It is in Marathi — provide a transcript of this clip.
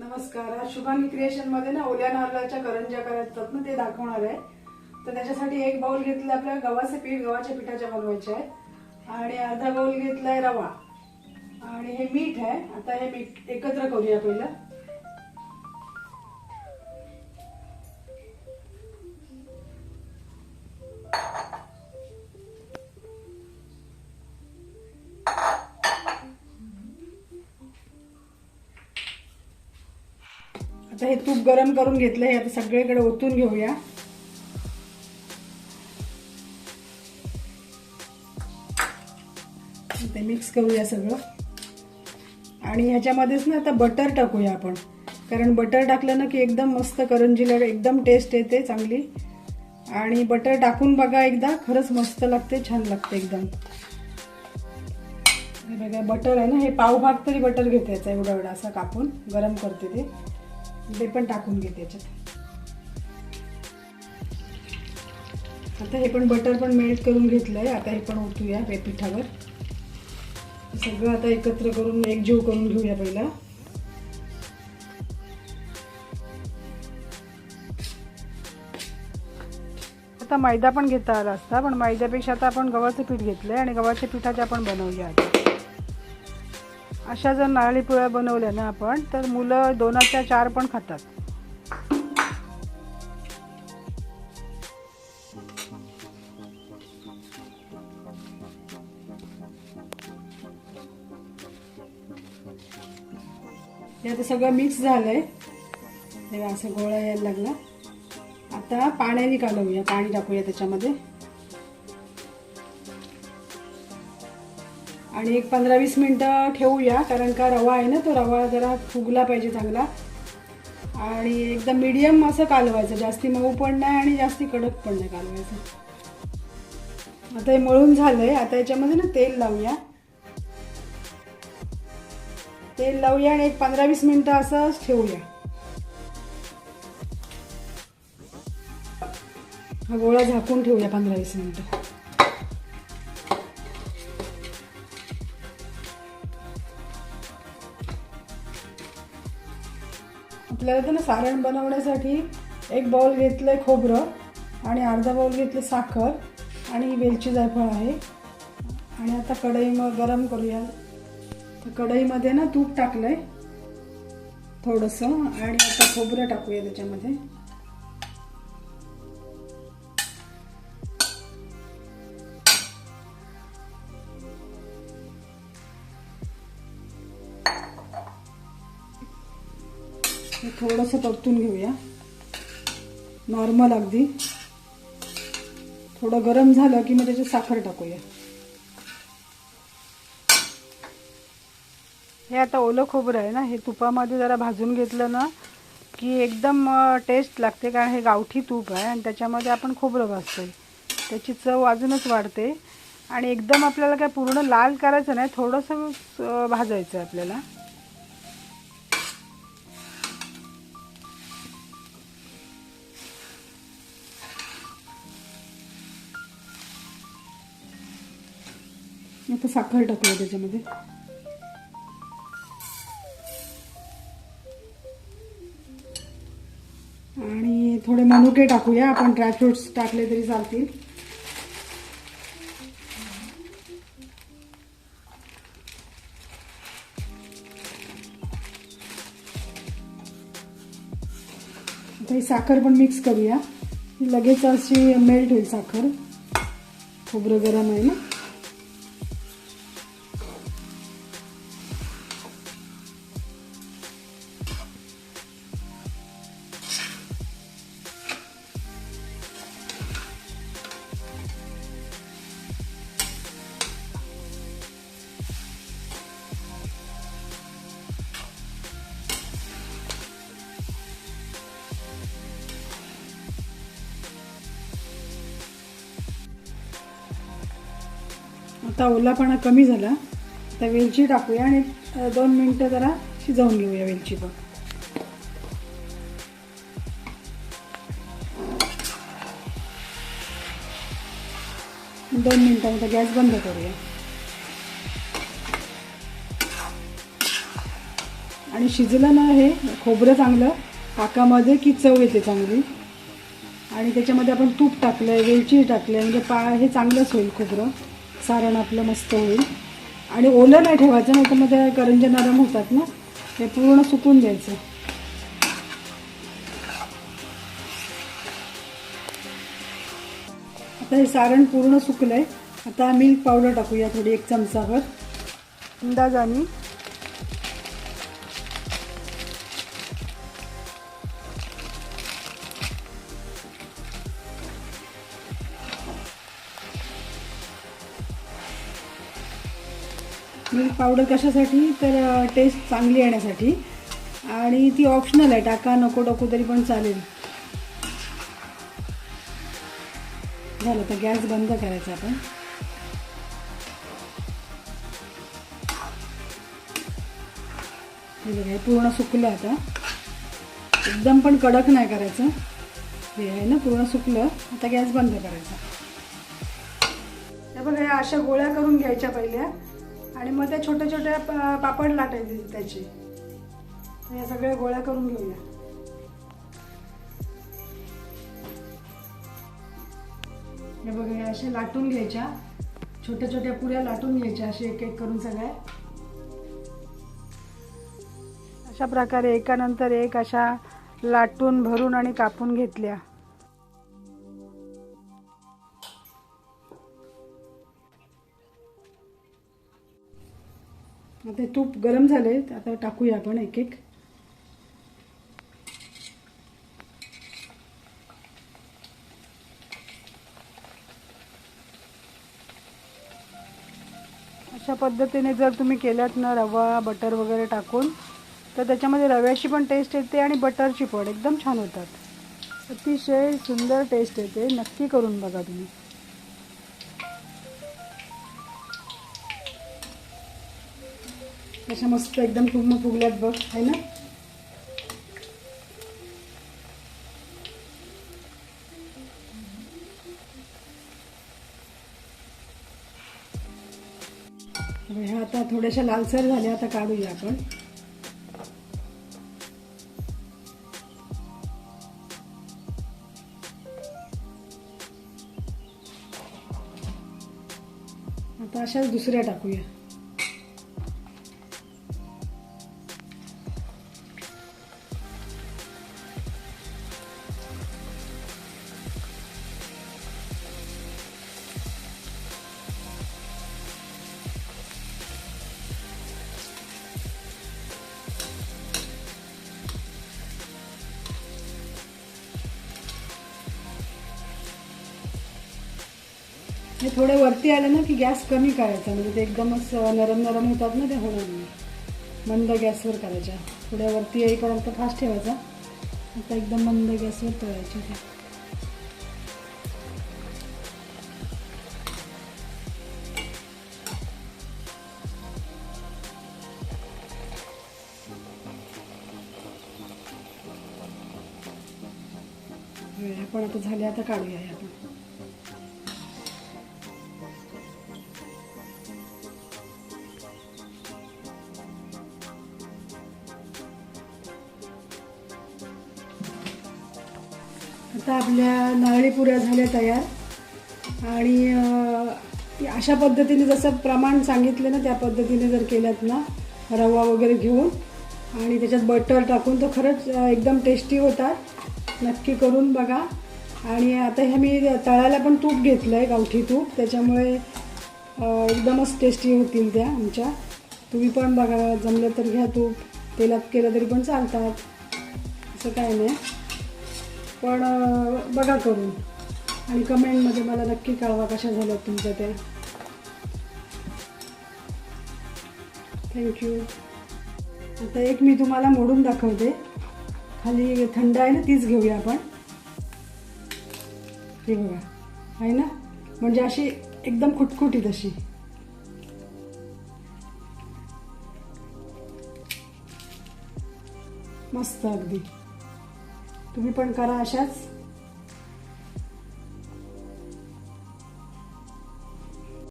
नमस्कार. आज शुभांगी क्रिएशनमध्ये ना ओल्या नारळाच्या करंज्या करतात ना ते दाखवणार आहे. तर त्याच्यासाठी एक बाउल घेतलं आपल्या गव्हाचे पीठ गव्हाच्या पिठाच्या बनवायचे आहे. आणि अर्धा बाउल घेतलाय रवा. आणि हे मीठ आहे. आता हे मीठ एकत्र करूया पहिलं. आता हे तूप गरम करून घेतलं हे आता सगळीकडे ओतून घेऊया. ते मिक्स करूया सगळं. आणि ह्याच्यामध्येच ना आता बटर टाकूया आपण. कारण बटर टाकलं ना की एकदम मस्त करंजीला एकदम टेस्ट येते चांगली. आणि बटर टाकून बघा एकदा खरंच मस्त लागते छान लागते एकदम. बघा बटर आहे ना हे पाव भाग तरी बटर घेते याचा एवढा एवढा असं कापून गरम करते ते. ते पण टाकून घेते त्याच्यात. आता हे पण बटर पण मेल्ट करून घेतलंय. आता हे पण ओतूया हे पिठावर. सगळं आता एकत्र करून एकजीव करून घेऊया पहिला. आता मैदा पण घेता आला असता पण मैद्यापेक्षा आता आपण गव्हाचं पीठ घेतलंय आणि गव्हाच्या पिठाच्या आपण बनवूया आता. अशा जर नारळी पोळ्या बनवल्या ना आपण तर मुलं दोनाच्या चार पण खातात. हे आता सगळं मिक्स झालंय. हे असं गोळा यायला लागला. आता पाण्याने कालवूया पाणी टाकूया त्याच्यामध्ये. आणि एक पंधरा वीस मिनटं ठेवूया कारण का रवा आहे ना तो रवा जरा फुगला पाहिजे चांगला. आणि एकदम मीडियम असं कालवायचं जास्ती मऊ पण नाही आणि जास्ती कडक पण नाही कालवायचं. आता हे मळून झालं आहे आता याच्यामध्ये ना तेल लावूया. तेल लावूया आणि एक पंधरा वीस मिनटं असं ठेवूया. हा गोळा झाकून ठेवूया पंधरा वीस मिनटं. आपल्याला तर ना सारण बनवण्यासाठी एक बाउल आहे खोबरं आणि अर्धा बाउल घेतलं साखर आणि वेलची जायफळ आहे. आणि आता कढई मग गरम करूया. तर कढईमध्ये ना तूप टाकलं आहे थोडंसं आणि आता खोबरं टाकूया त्याच्यामध्ये. थोडंसं परतून घेऊया. नॉर्मल अगदी. थोडं गरम झालं की मग त्याच्यात साखर टाकूया. हे आता ओलं खोबरं आहे ना हे तुपामध्ये जरा भाजून घेतलं ना की एकदम टेस्ट लागते कारण हे गावठी तूप आहे आणि त्याच्यामध्ये आपण खोबरं भाजतोय त्याची चव अजूनच वाढते. आणि एकदम आपल्याला काय पूर्ण लाल करायचं नाही थोडंसं भाजायचं आहे आपल्याला. आता साखर टाकूया त्याच्यामध्ये. आणि थोडे मनुके टाकूया आपण ड्रायफ्रुट्स टाकले तरी चालतील. आता ही साखर पण मिक्स करूया. लगेच अशी मेल्ट होईल साखर. खोबरं गरम आहे ना? आता ओलापणा कमी झाला. आता वेलची टाकूया आणि दोन मिनटं जरा शिजवून घेऊया वेलची पण. दोन मिनटांमध्ये गॅस बंद करूया. आणि शिजलं ना हे खोबरं चांगलं पाकामध्ये की चव येते चांगली. आणि त्याच्यामध्ये आपण तूप टाकलं आहे वेलची टाकलं आहे म्हणजे पा हे चांगलंच होईल खोबरं. सारण आपलं मस्त होईल. आणि ओलं नाही ठेवायचं नाही तर मग ते करंजे नरम होतात ना ते पूर्ण सुकून द्यायचं. आता हे सारण पूर्ण सुकलं आहे आता मिल्क पावडर टाकूया थोडी एक चमचाभर. अंदाजाने मिल्क पावडर कशासाठी? तर टेस्ट चांगली येण्यासाठी. आणि ती ऑप्शनल आहे टाका नको टाकू तरी पण चालेल. झालं तर गॅस बंद करायचा आपण. हे पूर्ण सुकलं आता. एकदम पण कडक नाही करायचं. हे आहे ना पूर्ण सुकलं. आता गॅस बंद करायचा. बघा या अशा गोळ्या करून घ्यायच्या पहिल्या. आणि मग त्या छोट्या छोट्या पापड लाटायचे त्याचे. या सगळ्या गोळ्या करून घेऊया. हे बघा या लाटून घ्यायच्या. छोट्या छोट्या पुऱ्या लाटून घ्यायच्या असे एक एक करून सगळ्या. अशा प्रकारे एकानंतर एक अशा लाटून भरून आणि कापून घेतल्या. ते तूप गरम झाले आता टाकूया आपण एक एक. अशा पद्धतीने जर तुम्ही केल्यात ना रवा बटर वगैरे टाकून तर त्याच्यामध्ये रव्याची पण टेस्ट येते आणि बटरची पण एकदम छान होतात. अतिशय सुंदर टेस्ट येते. नक्की करून बघा तुम्ही. अशा मस्त एकदम पूर्ण फुगल्यात बघ आहे ना? ह्या आता थोड्याशा लालसर झाल्या आता काढूया आपण. आता अशाच दुसऱ्या टाकूया. हे थोडं वरती आलं ना की गॅस कमी करायचा. म्हणजे ते एकदमच नरम नरम होतात ना ते होणार नाही. मंद गॅसवर करायच्या. थोड्या वरती येईपर्यंत फास्ट ठेवायचा. आता एकदम मंद गॅसवर तळायचे ते पण आता झाले आता काढूया आपण. आता आपल्या नारळी पुऱ्या झाल्या तयार. आणि अशा पद्धतीने जसं प्रमाण सांगितलं ना त्या पद्धतीने जर केल्यात ना रवा वगैरे घेऊन. आणि त्याच्यात बटर टाकून तर खरंच एकदम टेस्टी होतात नक्की करून बघा. आणि आता हे मी तळायला पण तूप घेतलं आहे गावठी तूप. त्याच्यामुळे एकदमच टेस्टी होतील त्या आमच्या. तुम्ही पण बघा जमलं तर घ्या तूप. तेलात केलं तरी पण चालतात. असं काय नाही. पण बघा करून. आणि कमेंटमध्ये मला नक्की कळवा कशा झाल्या तुमच्या त्या. थँक्यू आता एक मी तुम्हाला मोडून दाखवते. खाली थंड आहे ना तीच घेऊया आपण. हे बघा. आहे ना? म्हणजे अशी एकदम खुटखुटीत अशी. मस्त अगदी. तुम्ही पण करा अशाच.